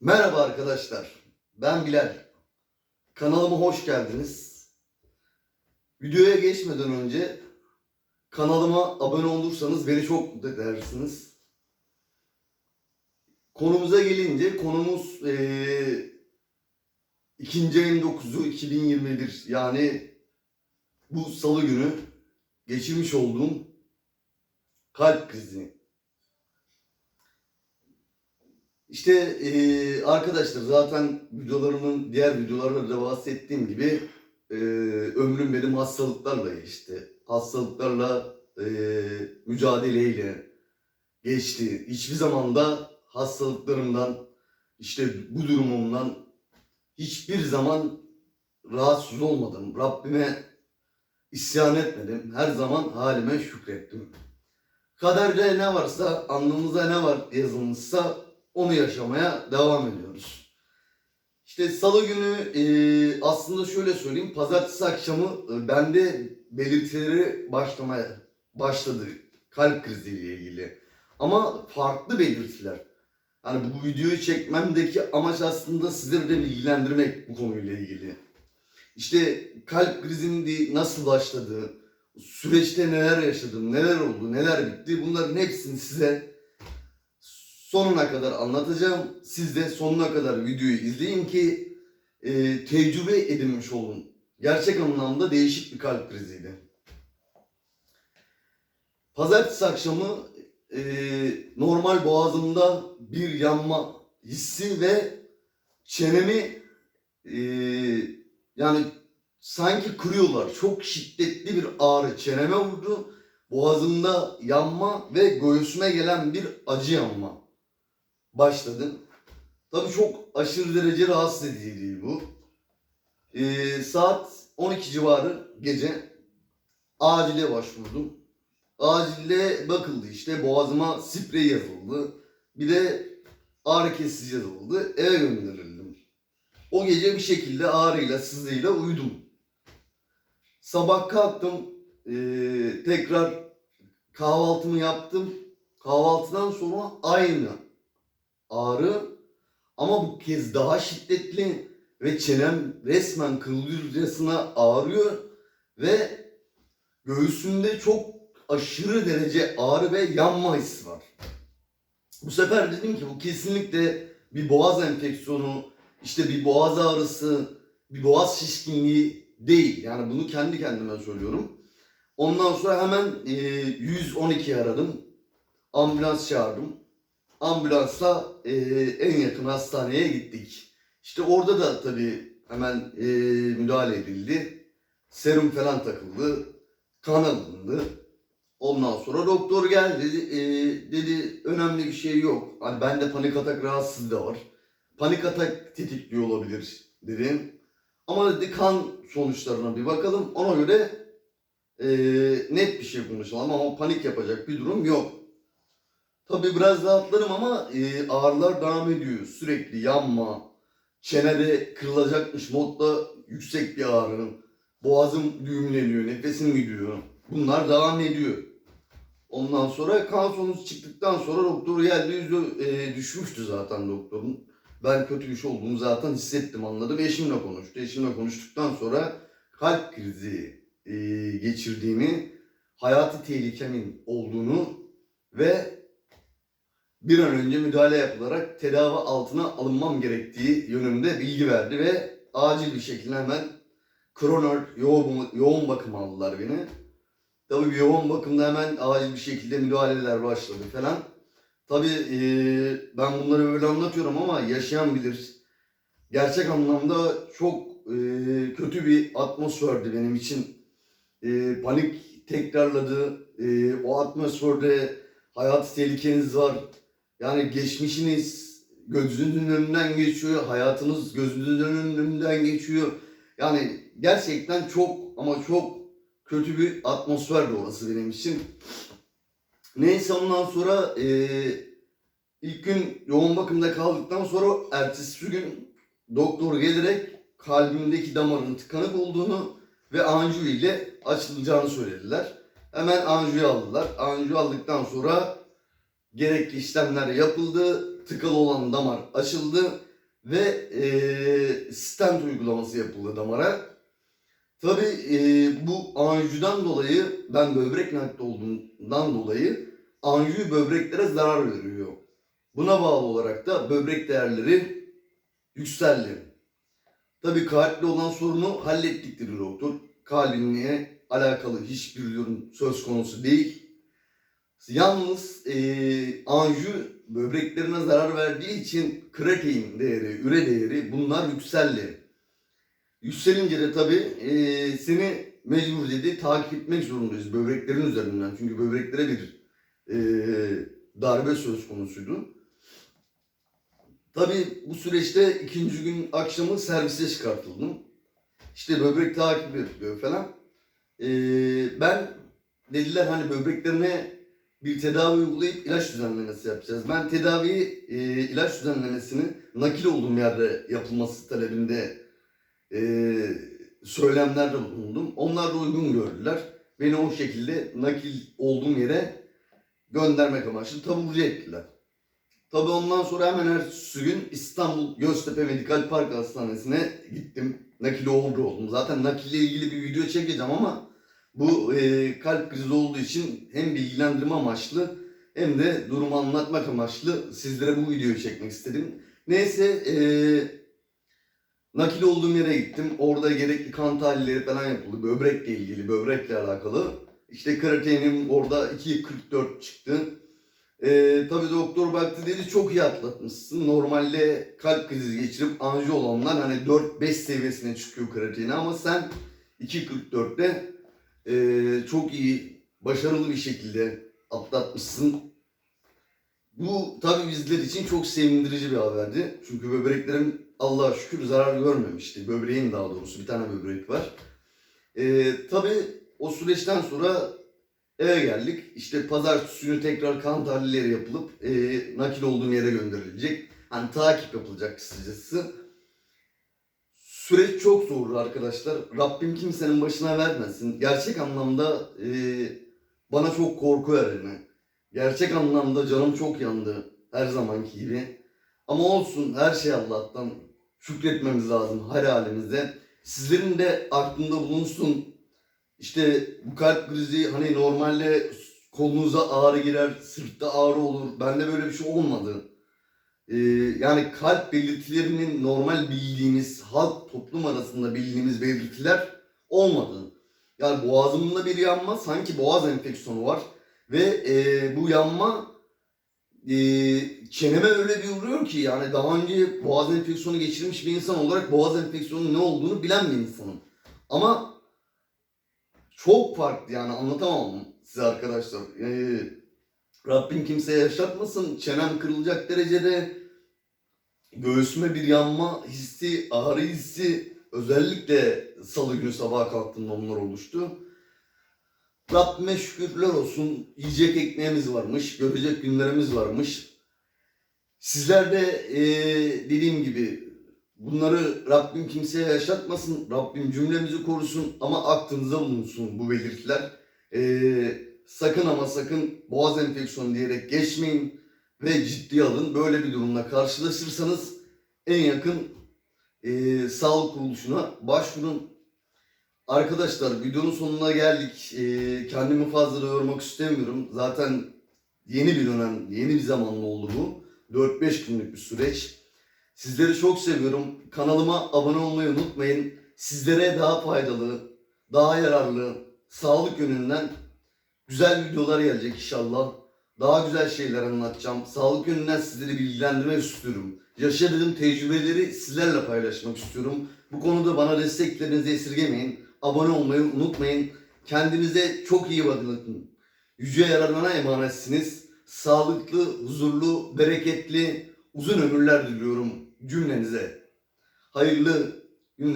Merhaba arkadaşlar. Ben Bilal. Kanalıma hoş geldiniz. Videoya geçmeden önce kanalıma abone olursanız beni çok mutlu edersiniz. Konumuza gelince konumuz eee ikinci ayın 9'u 2021 yani bu salı günü geçirmiş olduğum kalp krizi. İşte eee, arkadaşlar zaten videolarımın diğer videolarda da bahsettiğim gibi eee, ömrüm benim hastalıklarla geçti. Hastalıklarla eee, mücadeleyle geçti. Hiçbir zaman da hastalıklarımdan işte bu durumumdan hiçbir zaman rahatsız olmadım. Rabbime isyan etmedim. Her zaman halime şükrettim. Kaderde ne varsa, alnımıza ne var yazılmışsa onu yaşamaya devam ediyoruz. İşte salı günü e, aslında şöyle söyleyeyim. Pazartesi akşamı e, bende belirtileri başlamaya başladı. Kalp kriziyle ilgili. Ama farklı belirtiler. Hani bu videoyu çekmemdeki amaç aslında sizleri de bilgilendirmek bu konuyla ilgili. İşte kalp krizinin nasıl başladığı, süreçte neler yaşadım, neler oldu, neler bitti bunların hepsini size sonuna kadar anlatacağım. Siz de sonuna kadar videoyu izleyin ki e, tecrübe edinmiş olun. Gerçek anlamda değişik bir kalp kriziydi. Pazartesi akşamı e, normal boğazımda bir yanma hissi ve çenemi e, yani sanki kırıyorlar. Çok şiddetli bir ağrı çeneme vurdu. Boğazımda yanma ve göğsüme gelen bir acı yanma başladı. Tabii çok aşırı derece rahatsız edici bu. Ee, saat 12 civarı gece acile başvurdum. Acilde bakıldı işte boğazıma sprey yazıldı. Bir de ağrı kesici yazıldı. Eve gönderildim. O gece bir şekilde ağrıyla sızıyla uyudum. Sabah kalktım. ee, tekrar kahvaltımı yaptım. Kahvaltıdan sonra aynı ağrı ama bu kez daha şiddetli ve çenem resmen kırılırcasına ağrıyor ve göğsümde çok aşırı derece ağrı ve yanma hissi var. Bu sefer dedim ki bu kesinlikle bir boğaz enfeksiyonu, işte bir boğaz ağrısı, bir boğaz şişkinliği değil. Yani bunu kendi kendime söylüyorum. Ondan sonra hemen e, 112 aradım. Ambulans çağırdım ambulansla e, en yakın hastaneye gittik. İşte orada da tabii hemen e, müdahale edildi. Serum falan takıldı. Kan alındı. Ondan sonra doktor geldi. E, dedi önemli bir şey yok. Hani bende panik atak rahatsızlığı da var. Panik atak tetikliyor olabilir dedim. Ama dedi kan sonuçlarına bir bakalım. Ona göre e, net bir şey konuşalım ama panik yapacak bir durum yok. Tabii biraz rahatlarım ama e, ağrılar devam ediyor. Sürekli yanma, çenede kırılacakmış modda yüksek bir ağrı. Boğazım düğümleniyor, nefesim gidiyor. Bunlar devam ediyor. Ondan sonra kan sonucu çıktıktan sonra doktor geldi yüzü e, düşmüştü zaten doktorun. Ben kötü bir şey olduğunu zaten hissettim anladım. Eşimle konuştu. Eşimle konuştuktan sonra kalp krizi e, geçirdiğimi, hayati tehlikemin olduğunu ve bir an önce müdahale yapılarak tedavi altına alınmam gerektiği yönünde bilgi verdi ve acil bir şekilde hemen kroner yoğun, yoğun bakım aldılar beni. Tabii yoğun bakımda hemen acil bir şekilde müdahaleler başladı falan. Tabii eee, ben bunları böyle anlatıyorum ama yaşayan bilir. Gerçek anlamda çok eee, kötü bir atmosferdi benim için. Eee, panik tekrarladı. Eee, o atmosferde hayat tehlikeniz var. Yani geçmişiniz gözünüzün önünden geçiyor, hayatınız gözünüzün önünden geçiyor. Yani gerçekten çok ama çok kötü bir atmosferdi orası benim için. Neyse ondan sonra eee ilk gün yoğun bakımda kaldıktan sonra ertesi gün doktor gelerek kalbimdeki damarın tıkanık olduğunu ve anjiyo ile açılacağını söylediler. Hemen anjiyo aldılar. Anjiyo aldıktan sonra gerekli işlemler yapıldı. Tıkalı olan damar açıldı ve e, stent uygulaması yapıldı damara. Tabi bu anjiyodan dolayı ben böbrek nakli olduğundan dolayı anjiyo böbreklere zarar veriyor. Buna bağlı olarak da böbrek değerleri yükseldi. Tabi kalple olan sorunu hallettik doktor. Kalbinle alakalı hiçbir durum söz konusu değil. Yalnız e, anjiyo böbreklerine zarar verdiği için kreatin değeri, üre değeri bunlar yükseldi. Yükselince de tabi e, seni mecbur dedi takip etmek zorundayız böbreklerin üzerinden. Çünkü böbreklere bir e, darbe söz konusuydu. Tabi bu süreçte ikinci gün akşamı servise çıkartıldım. İşte böbrek takip falan. E, ben dediler hani böbreklerine bir tedavi uygulayıp ilaç düzenlemesi yapacağız. Ben tedaviyi, e, ilaç düzenlemesini nakil olduğum yerde yapılması talebinde e, söylemlerde bulundum. Onlar da uygun gördüler. Beni o şekilde nakil olduğum yere göndermek amaçlı taburcu ettiler. Tabii ondan sonra hemen ertesi gün İstanbul Göztepe Medikal Park Hastanesi'ne gittim. Nakil oldu oldum. Zaten nakille ilgili bir video çekeceğim ama bu e, kalp krizi olduğu için hem bilgilendirme amaçlı hem de durumu anlatmak amaçlı sizlere bu videoyu çekmek istedim. Neyse e, nakil olduğum yere gittim. Orada gerekli kan tahlilleri falan yapıldı. Böbrekle ilgili, böbrekle alakalı. İşte kreatinim orada 2.44 çıktı. E, tabii doktor baktı dedi çok iyi atlatmışsın. Normalde kalp krizi geçirip anjiyo olanlar hani 4-5 seviyesine çıkıyor kreatini ama sen 2.44'te ee, çok iyi, başarılı bir şekilde atlatmışsın. Bu tabii bizler için çok sevindirici bir haberdi. Çünkü böbreklerim Allah'a şükür zarar görmemişti. Böbreğin daha doğrusu bir tane böbrek var. Ee, tabii o süreçten sonra eve geldik. İşte pazartesi günü tekrar kan tahlilleri yapılıp e, nakil olduğum yere gönderilecek. Hani takip yapılacak kısacası. Süreç çok zordu arkadaşlar. Rabbim kimsenin başına vermesin. Gerçek anlamda e, bana çok korku verdi. Gerçek anlamda canım çok yandı. Her zamanki gibi. Ama olsun her şey Allah'tan. Şükretmemiz lazım her halimizde. Sizlerin de aklında bulunsun. İşte bu kalp krizi hani normalde kolunuza ağrı girer, sırtta ağrı olur. Bende böyle bir şey olmadı. Ee, yani kalp belirtilerinin normal bildiğimiz, halk toplum arasında bildiğimiz belirtiler olmadı. Yani boğazımda bir yanma, sanki boğaz enfeksiyonu var. Ve e, bu yanma e, çeneme öyle bir vuruyor ki yani daha önce boğaz enfeksiyonu geçirmiş bir insan olarak boğaz enfeksiyonunun ne olduğunu bilen bir insanım. Ama çok farklı yani anlatamam size arkadaşlar. Ee, Rabbim kimseye yaşatmasın. Çenem kırılacak derecede göğsüme bir yanma hissi, ağrı hissi özellikle salı günü sabaha kalktığımda onlar oluştu. Rabbime şükürler olsun. Yiyecek ekmeğimiz varmış, görecek günlerimiz varmış. Sizler de eee, dediğim gibi bunları Rabbim kimseye yaşatmasın. Rabbim cümlemizi korusun ama aklınıza bulunsun bu belirtiler. Eee sakın ama sakın boğaz enfeksiyonu diyerek geçmeyin ve ciddiye alın. Böyle bir durumla karşılaşırsanız en yakın eee, sağlık kuruluşuna başvurun. Arkadaşlar videonun sonuna geldik. Eee, kendimi fazla yormak istemiyorum. Zaten yeni bir dönem, yeni bir zamanlı oldu bu. 4-5 günlük bir süreç. Sizleri çok seviyorum. Kanalıma abone olmayı unutmayın. Sizlere daha faydalı, daha yararlı, sağlık yönünden güzel videolar gelecek inşallah. Daha güzel şeyler anlatacağım. Sağlık yönünden sizleri bilgilendirmek istiyorum. Yaşadığım tecrübeleri sizlerle paylaşmak istiyorum. Bu konuda bana desteklerinizi esirgemeyin. Abone olmayı unutmayın. Kendinize çok iyi bakın. Yüce yararına emanetsiniz. Sağlıklı, huzurlu, bereketli, uzun ömürler diliyorum cümlenize. Hayırlı günler.